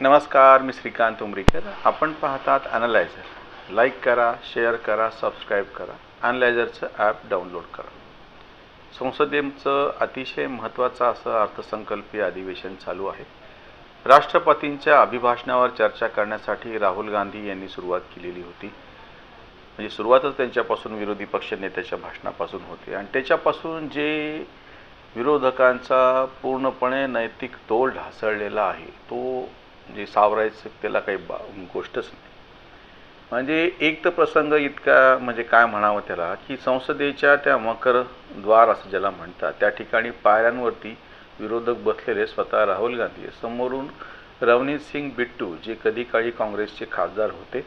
नमस्कार मी श्रीकांत उमरीकर. आपण पाहतात ॲनालायझर लाईक करा शेअर करा सबस्क्राईब करा. ॲनालायझरचं ॲप डाउनलोड करा. संसदेचं अतिशय महत्त्वाचं असं अर्थसंकल्पीय अधिवेशन चालू आहे. राष्ट्रपतींच्या अभिभाषणावर चर्चा करण्यासाठी राहुल गांधी यांनी सुरुवात केलेली होती. म्हणजे सुरुवातच त्यांच्यापासून विरोधी पक्ष नेत्याच्या भाषणापासून होते. आणि त्याच्यापासून जे विरोधकांचा पूर्णपणे नैतिक तोल ढासळलेला आहे तो जे सावरायचं त्याला काही बा गोष्टच नाही. म्हणजे एक तर प्रसंग इतका म्हणजे काय म्हणावं त्याला की संसदेच्या त्या मकरद्वार असं ज्याला म्हणतात त्या ठिकाणी पायऱ्यांवरती विरोधक बसलेले स्वतः राहुल गांधी समोरून रवनीत सिंग बिट्टू जे कधी काळी काँग्रेसचे खासदार होते.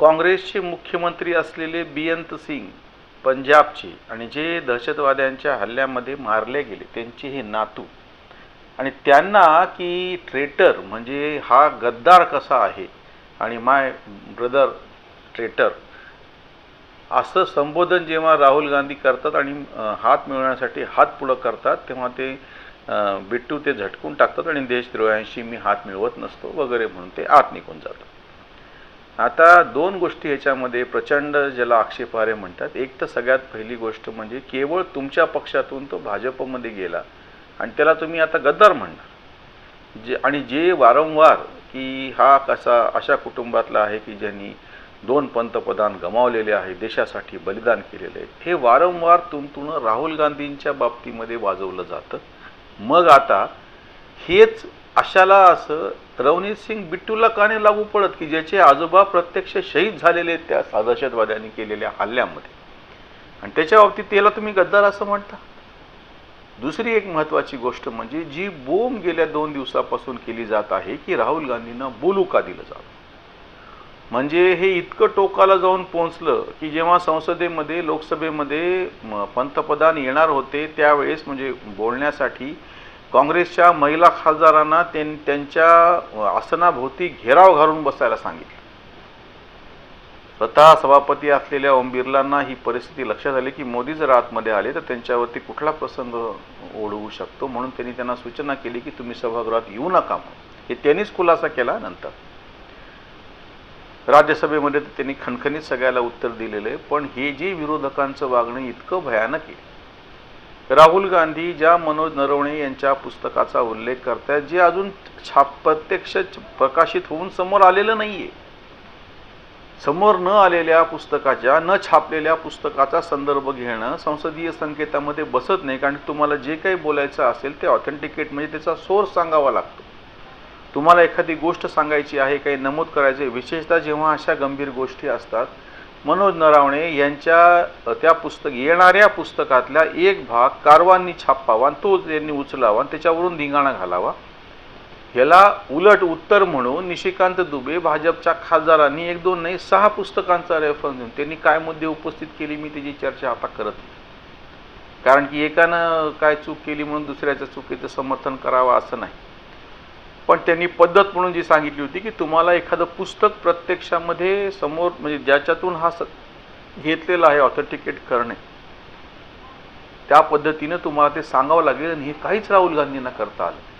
काँग्रेसचे मुख्यमंत्री असलेले बियंत सिंग पंजाबचे आणि जे दहशतवाद्यांच्या हल्ल्यामध्ये मारले गेले त्यांचे हे नातू आणि त्यांना की ट्रेटर म्हणजे हा गद्दार कसा आहे? आणि माय ब्रदर ट्रेटर असं संबोधन जेव्हा राहुल गांधी करतात आणि हात मिळवण्यासाठी हात पुढं करतात तेव्हा ते बिट्टू ते झटकून टाकतात आणि देशद्रोह्यांशी मी हात मिळवत नसतो वगैरे म्हणून ते आत निघून जातात. आता दोन गोष्टी ह्याच्यामध्ये प्रचंड ज्याला आक्षेपारे म्हणतात. एक तर सगळ्यात पहिली गोष्ट म्हणजे केवळ तुमच्या पक्षातून तो भाजपमध्ये गेला. आणि त्याला तुम्ही आता गद्दार म्हणणार. जे आणि जे वारंवार की हा कसा अशा कुटुंबातला आहे की ज्यांनी दोन पंतप्रधान गमावलेले आहे देशासाठी बलिदान केलेले आहे हे वारंवार तुमतुणं राहुल गांधींच्या बाबतीमध्ये वाजवलं जातं. मग आता हेच अशाला असं रवनीत सिंग बिट्टूला काने लागू पडत की ज्याचे आजोबा प्रत्यक्ष शहीद झालेले आहेत त्या दहशतवाद्यांनी केलेल्या हल्ल्यामध्ये. आणि त्याच्या बाबतीत त्याला तुम्ही गद्दार असं म्हणता? दुसरी एक महत्त्वाची गोष्ट म्हणजे जी बोंब गेल्या दोन दिवसापासून केली जात आहे की राहुल गांधींना बोलू का दिलं जातं? म्हणजे हे इतकं टोकाला जाऊन पोहोचलं की जेव्हा संसदेमध्ये लोकसभेमध्ये पंतप्रधान येणार होते त्यावेळेस म्हणजे बोलण्यासाठी काँग्रेसच्या महिला खासदारांना त्यांच्या आसनाभोवती घेराव घालून बसायला सांगितलं. स्वतः सभापती असलेल्या ओम बिर्लांना ही परिस्थिती लक्षात आली की मोदी जर आतमध्ये आले तर त्यांच्यावरती कुठला प्रसंग ओढवू शकतो म्हणून त्यांनी त्यांना सूचना केली की तुम्ही सभागृहात येऊ नका म्हणून. हे त्यांनीच खुलासा केला नंतर. राज्यसभेमध्ये तर त्यांनी खणखणीत सगळ्याला उत्तर दिलेलं आहे पण हे जे विरोधकांचं वागणं इतकं भयानक आहे. राहुल गांधी ज्या मनोज नरवणे यांच्या पुस्तकाचा उल्लेख करतात जे अजून छाप प्रत्यक्ष प्रकाशित होऊन समोर आलेलं नाहीये. समोर न आलेल्या पुस्तकाच्या न छापलेल्या पुस्तकाचा संदर्भ घेणं संसदीय संकेतामध्ये बसत नाही. कारण तुम्हाला जे काही बोलायचं असेल ते ऑथेंटिकेट म्हणजे त्याचा सोर्स सांगावा लागतो. तुम्हाला एखादी गोष्ट सांगायची आहे काही नमूद करायचे विशेषतः जेव्हा अशा गंभीर गोष्टी असतात मनोज नरावणे यांच्या त्या पुस्तक येणाऱ्या पुस्तकातल्या एक भाग कारवांनी छापावा आणि तो त्यांनी उचलावा आणि त्याच्यावरून धिंगाणा घालावा. ह्याला उलट उत्तर म्हणून निशिकांत दुबे भाजपच्या खासदारांनी एक दोन नाही सहा पुस्तकांचा रेफरन्स देऊन त्यांनी काय मुद्दे उपस्थित केली मी त्याची चर्चा आता करत नाही. कारण की एकानं काय चूक केली म्हणून दुसऱ्याच्या चुकीचं समर्थन करावं असं नाही. पण त्यांनी पद्धत म्हणून जी सांगितली होती की तुम्हाला एखादं पुस्तक प्रत्यक्षामध्ये समोर म्हणजे ज्याच्यातून हा स घेतलेला आहे ऑथेंटिकेट करणे त्या पद्धतीनं तुम्हाला ते सांगावं लागेल आणि हे काहीच राहुल गांधींना करता आलं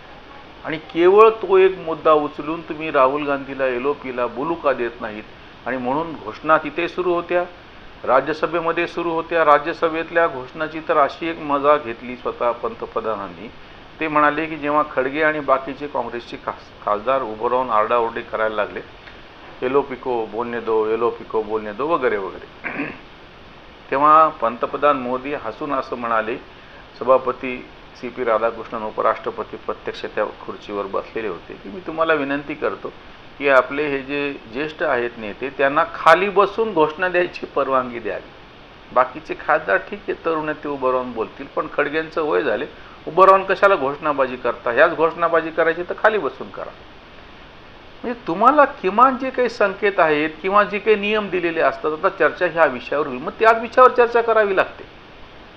आणि केवळ तो एक मुद्दा उचलून तुम्ही राहुल गांधीला एल पीला बोलू का देत नाहीत? आणि म्हणून घोषणा तिथे सुरू होत्या. राज्यसभेमध्ये सुरू होत्या. राज्यसभेतल्या घोषणाची तर अशी एक मजा घेतली स्वतः पंतप्रधानांनी. ते म्हणाले की जेव्हा खडगे आणि बाकीचे काँग्रेसचे खास खासदार उभं राहून आरडाओरडी करायला लागले एलो पिको बोलणे दो एलो पिको बोलणे दो वगैरे वगैरे. तेव्हा पंतप्रधान मोदी हसून असं म्हणाले सभापती सी पी राधाकृष्णन उपराष्ट्रपती प्रत्यक्ष त्या खुर्चीवर बसलेले होते की मी तुम्हाला विनंती करतो की आपले हे जे ज्येष्ठ आहेत नेते त्यांना खाली बसून घोषणा द्यायची परवानगी द्यावी. बाकीचे खासदार ठीक आहे तरुण ते उभं राहून बोलतील पण खडग्यांचं वय झाले उभं राहून कशाला घोषणाबाजी करता? ह्याच घोषणाबाजी करायची तर खाली बसून करा. म्हणजे तुम्हाला किमान जे काही संकेत आहेत किंवा जे काही नियम दिलेले असतात आता चर्चा ह्या विषयावर होईल. मग त्याच विषयावर चर्चा करावी लागते.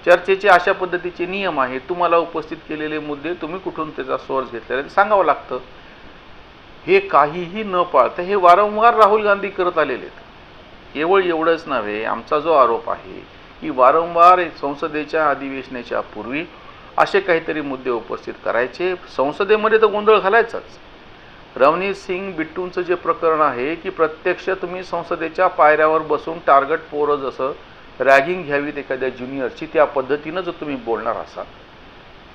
चर्चेचे अशा पद्धतीचे नियम आहेत. तुम्हाला उपस्थित केलेले मुद्दे तुम्ही कुठून त्याचा सोर्स घेतलेला आहे ते सांगावं लागतं. हे काहीही न पाळता हे वारंवार राहुल गांधी करत आलेले आहेत. केवळ एवढंच नव्हे आमचा जो आरोप आहे की वारंवार संसदेच्या अधिवेशनाच्या पूर्वी असे काहीतरी मुद्दे उपस्थित करायचे. संसदेमध्ये तर गोंधळ घालायचाच. रवनीत सिंग बिट्टूंचं जे प्रकरण आहे की प्रत्यक्ष तुम्ही संसदेच्या पायऱ्यावर बसून टार्गेट पोरं जसं रॅगिंग घ्यावीत एखाद्या ज्युनियरची त्या पद्धतीनं जर तुम्ही बोलणार असाल.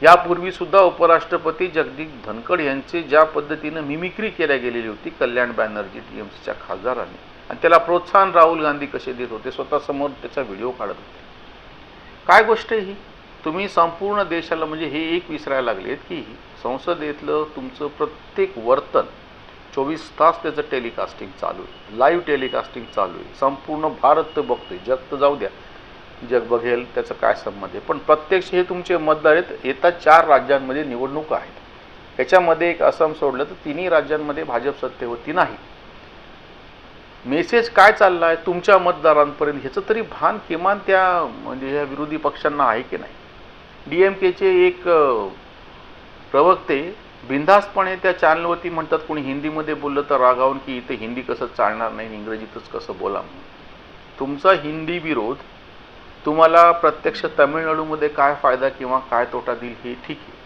यापूर्वीसुद्धा उपराष्ट्रपती जगदीप धनखड यांची ज्या पद्धतीनं मिमिक्री केल्या गेलेली होती कल्याण बॅनर्जी टी एम सीच्या खासदारांनी. आणि त्याला प्रोत्साहन राहुल गांधी कसे देत होते स्वतःसमोर त्याचा व्हिडिओ काढत होते. काय गोष्ट ही? तुम्ही संपूर्ण देशाला म्हणजे हे एक विसरायला लागलेत की संसदेतलं तुमचं प्रत्येक वर्तन चोवीस तास त्याचं टेलिकास्टिंग चालू आहे. लाईव्ह टेलिकास्टिंग चालू आहे. संपूर्ण भारत तर बघतोय. जग तर जाऊ द्या. जग बघेल त्याचं काय संबंध आहे. पण प्रत्यक्ष हे तुमचे मतदार आहेत. येत्या चार राज्यांमध्ये निवडणूक आहेत. त्याच्यामध्ये एक असम सोडलं तर तिन्ही राज्यांमध्ये भाजप सत्तेवरती नाही. मेसेज काय चालला आहे तुमच्या मतदारांपर्यंत ह्याचं तरी भान किमान त्या म्हणजे ह्या विरोधी पक्षांना आहे की नाही? डी एम केचे एक प्रवक्ते बिंदासपणे त्या चॅनलवरती म्हणतात कोणी हिंदीमध्ये बोललं तर रागावून की इथे हिंदी कसं चालणार नाही इंग्रजीतच कसं बोला तुमचा हिंदी विरोध तुम्हाला प्रत्यक्ष तमिळनाडूमध्ये काय फायदा किंवा काय तोटा देईल हे ठीक आहे.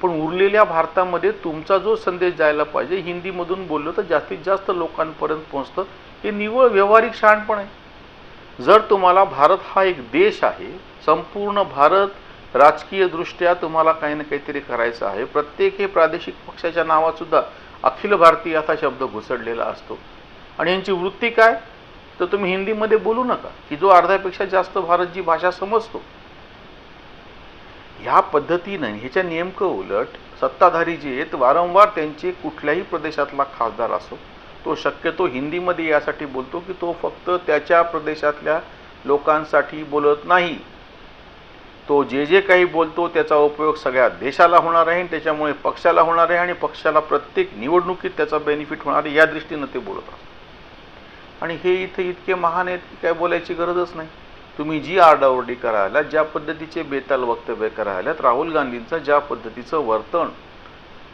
पण उरलेल्या भारतामध्ये तुमचा जो संदेश जायला पाहिजे हिंदीमधून बोललो तर जास्तीत जास्त लोकांपर्यंत पोहोचतं हे निव्वळ व्यावहारिक शहाणपण आहे. जर तुम्हाला भारत हा एक देश आहे संपूर्ण भारत राजकीयदृष्ट्या तुम्हाला काही ना काहीतरी करायचं आहे. प्रत्येक हे प्रादेशिक पक्षाच्या नावातसुद्धा अखिल भारतीय असा शब्द घुसडलेला असतो. आणि यांची वृत्ती काय? तर तुम्ही हिंदीमध्ये बोलू नका की जो अर्ध्यापेक्षा जास्त भारत जी भाषा समजतो. ह्या पद्धतीनं ह्याच्या नेमकं उलट सत्ताधारी जे आहेत वारंवार त्यांचे कुठल्याही प्रदेशातला खासदार असो तो शक्यतो हिंदीमध्ये यासाठी बोलतो की तो फक्त त्याच्या प्रदेशातल्या लोकांसाठी बोलत नाही. तो जे जे काही बोलतो त्याचा उपयोग सगळ्या देशाला होणार आहे आणि त्याच्यामुळे पक्षाला होणार आहे आणि पक्षाला प्रत्येक निवडणुकीत त्याचा बेनिफिट होणार आहे या दृष्टीनं ते बोलत असतात. आणि हे इथे इतके महान आहेत की काय बोलायची गरजच नाही. तुम्ही जी आरडाओरडी करायला ज्या पद्धतीचे बेताल वक्तव्य करायलात राहुल गांधींचं ज्या पद्धतीचं वर्तन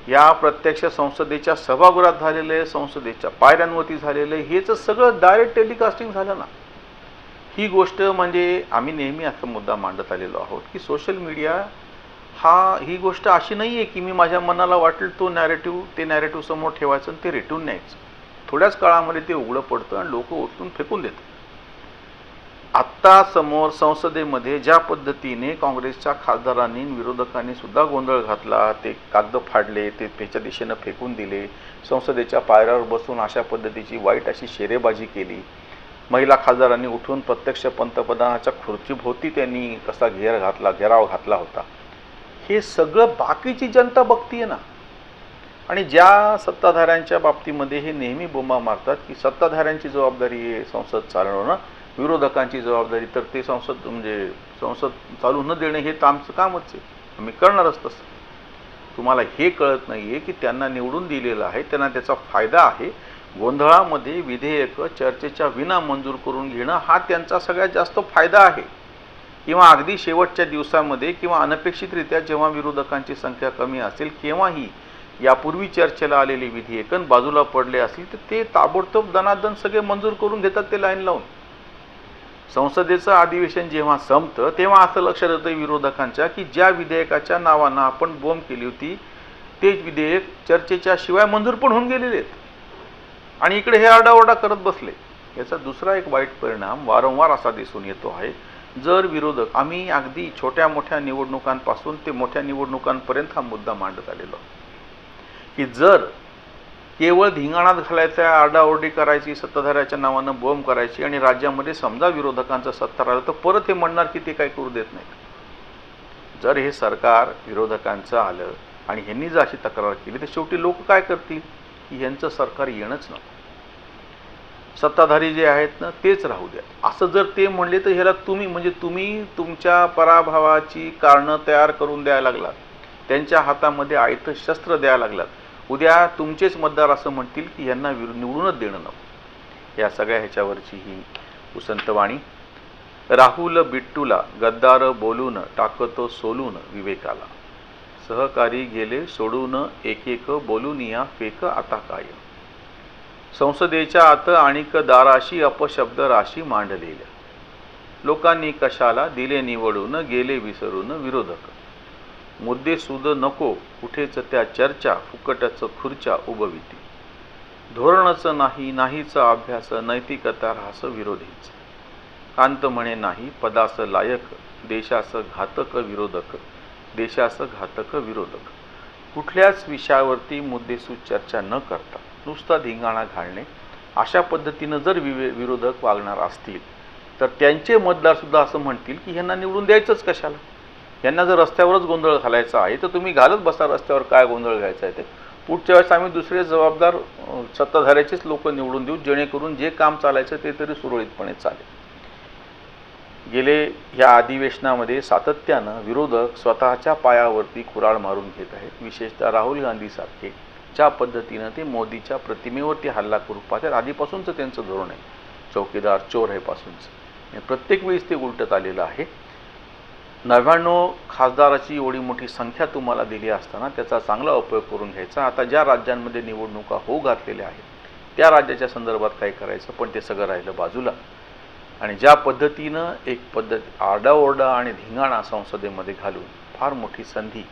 या प्रत्यक्ष संसदेच्या सभागृहात झालेलं आहे संसदेच्या पायऱ्यांवरती झालेलं आहे हेच सगळं डायरेक्ट टेलिकास्टिंग झालं ना. ही गोष्ट म्हणजे आम्ही नेहमी असा मुद्दा मांडत आलेलो आहोत की सोशल मीडिया हा ही गोष्ट अशी नाही आहे की मी माझ्या मनाला वाटेल तो नॅरेटिव्ह ते नॅरेटिव्ह समोर ठेवायचं आणि ते रिटून न्यायचं. थोड्याच काळामध्ये ते उघडं पडतं आणि लोक उचलून फेकून देतात. आत्ता समोर संसदेमध्ये ज्या पद्धतीने काँग्रेसच्या खासदारांनी विरोधकांनी सुद्धा गोंधळ घातला ते कागद फाडले ते त्याच्या दिशेनं फेकून दिले संसदेच्या पायऱ्यावर बसून अशा पद्धतीची वाईट अशी शेरेबाजी केली महिला खासदारांनी उठून प्रत्यक्ष पंतप्रधानाच्या खुर्चीभोवती त्यांनी कसा घेर घातला घेराव घातला होता. हे सगळं बाकीची जनता बघतीये ना. आणि ज्या सत्ताधाऱ्यांच्या बाबतीमध्ये हे नेहमी बोंबा मारतात की सत्ताधाऱ्यांची जबाबदारी आहे संसद चालवणं विरोधकांची जबाबदारी तर ते संसद म्हणजे संसद चालू न देणे हे तर आमचं कामच आहे. आम्ही करणारच तसं. तुम्हाला हे कळत नाही आहे की त्यांना निवडून दिलेलं आहे त्यांना त्याचा फायदा आहे गोंधळामध्ये विधेयकं चर्चेच्या विना मंजूर करून घेणं हा त्यांचा सगळ्यात जास्त फायदा आहे. किंवा अगदी शेवटच्या दिवसामध्ये किंवा अनपेक्षितरित्या जेव्हा विरोधकांची संख्या कमी असेल केव्हाही यापूर्वी चर्चेला आलेली विधेयकन बाजूला पडले असतील तर ते ताबडतोब दनादन सगळे मंजूर करून घेतात ते लाईन लावून. संसदेचं अधिवेशन जेव्हा संपतं तेव्हा असं लक्षात येतं विरोधकांच्या की ज्या विधेयकाच्या नावानं आपण बोंब केली होती तेच विधेयक चर्चेच्या शिवाय मंजूर पण होऊन गेलेले आहेत. आणि इकडे हे आरडाओरडा करत बसले. याचा दुसरा एक वाईट परिणाम वारंवार असा दिसून येतो आहे. जर विरोधक आम्ही अगदी छोट्या मोठ्या निवडणुकांपासून ते मोठ्या निवडणुकांपर्यंत हा मुद्दा मांडत आलेलो की जर केवळ धिंगाणात घालायचा आरडाओरडी करायची सत्ताधाऱ्याच्या नावानं बोंब करायची आणि राज्यामध्ये समजा विरोधकांचं सत्ता राहिलं तर परत हे म्हणणार की ते काय करू देत नाहीत. जर हे सरकार विरोधकांचं आलं आणि ह्यांनी जर अशी तक्रार केली तर शेवटी लोक काय करतील? की यांचं सरकार येणंच नको. सत्ताधारी जे आहेत ना तेच राहू द्या. असं जर ते म्हणले तर ह्याला तुम्ही म्हणजे तुम्ही तुमच्या पराभवाची कारणं तयार करून द्यायला लागलात. त्यांच्या हातामध्ये आयतं शस्त्र द्यायला लागलात. उद्या तुमचेच मतदार असं म्हणतील की यांना विरु निवडूनच देणं नको. या सगळ्या ह्याच्यावरची ही उसंतवाणी राहुल बिट्टूला गद्दार बोलून टाकतो सोलून विवेकाला. सहकारी गेले सोडून एक एक बोलून या फेक आता काय संसदेच्या आत आणिक दाराशी अपशब्द राशी मांडलेल्या. लोकांनी कशाला दिले निवडून गेले विसरून विरोधक? मुद्देसूद नको कुठेच त्या चर्चा फुकटच खुर्च्या उभविती. धोरणच नाही नाहीचा अभ्यास नैतिकता राहस विरोधीच. कांत म्हणे नाही पदास लायक देशास घातक विरोधक देशास घातक विरोधक. कुठल्याच विषयावरती मुद्देसूद चर्चा न करता. नुसता धिंगाणा घालणे अशा पद्धतीनं जर विवे विरोधक वागणार असतील तर त्यांचे मतदारसुद्धा असं म्हणतील की ह्यांना निवडून द्यायचंच कशाला? यांना जर रस्त्यावरच गोंधळ घालायचा आहे तर तुम्ही घालत बसा रस्त्यावर काय गोंधळ घ्यायचा आहे ते. पुढच्या वेळेस आम्ही दुसरे जबाबदार सत्ताधाऱ्याचेच लोक निवडून देऊ जेणेकरून जे काम चालायचं ते तरी सुरळीतपणे चालेल. गेले या अधिवेशनामध्ये सातत्यानं विरोधक स्वतःच्या पायावरती कुराळ मारून घेत आहेत विशेषतः राहुल गांधीसारखे ज्या पद्धतीनं ते मोदीच्या प्रतिमेवरती हल्ला करू पाहतात. आधीपासूनचं त्यांचं धोरण आहे. चौकीदार चोर आहे पासूनचं. आणि प्रत्येक वेळेस ते उलटत आलेलं आहे. नव्याण्णव खासदाराची एवढी मोठी संख्या तुम्हाला दिली असताना त्याचा चांगला उपयोग करून घ्यायचा. आता ज्या राज्यांमध्ये निवडणुका होऊ घातलेल्या आहेत त्या राज्याच्या संदर्भात काय करायचं? पण ते सगळं राहिलं बाजूला. आणि ज्या पद्धतीनं एक पद्धत आरडाओरडा आणि धिंगाणा संसदेमध्ये घालून फार मोठी संधी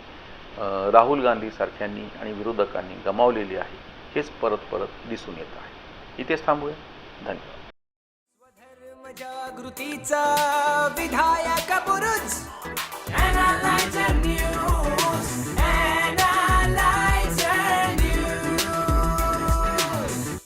राहुल गांधी सारख्यांनी आणि विरोधकांनी गमावलेली आहे. हेच परत परत दिसून येत आहे. इथेच थांबूया. धन्यवाद. जागृतीचा विधायक बुरुज.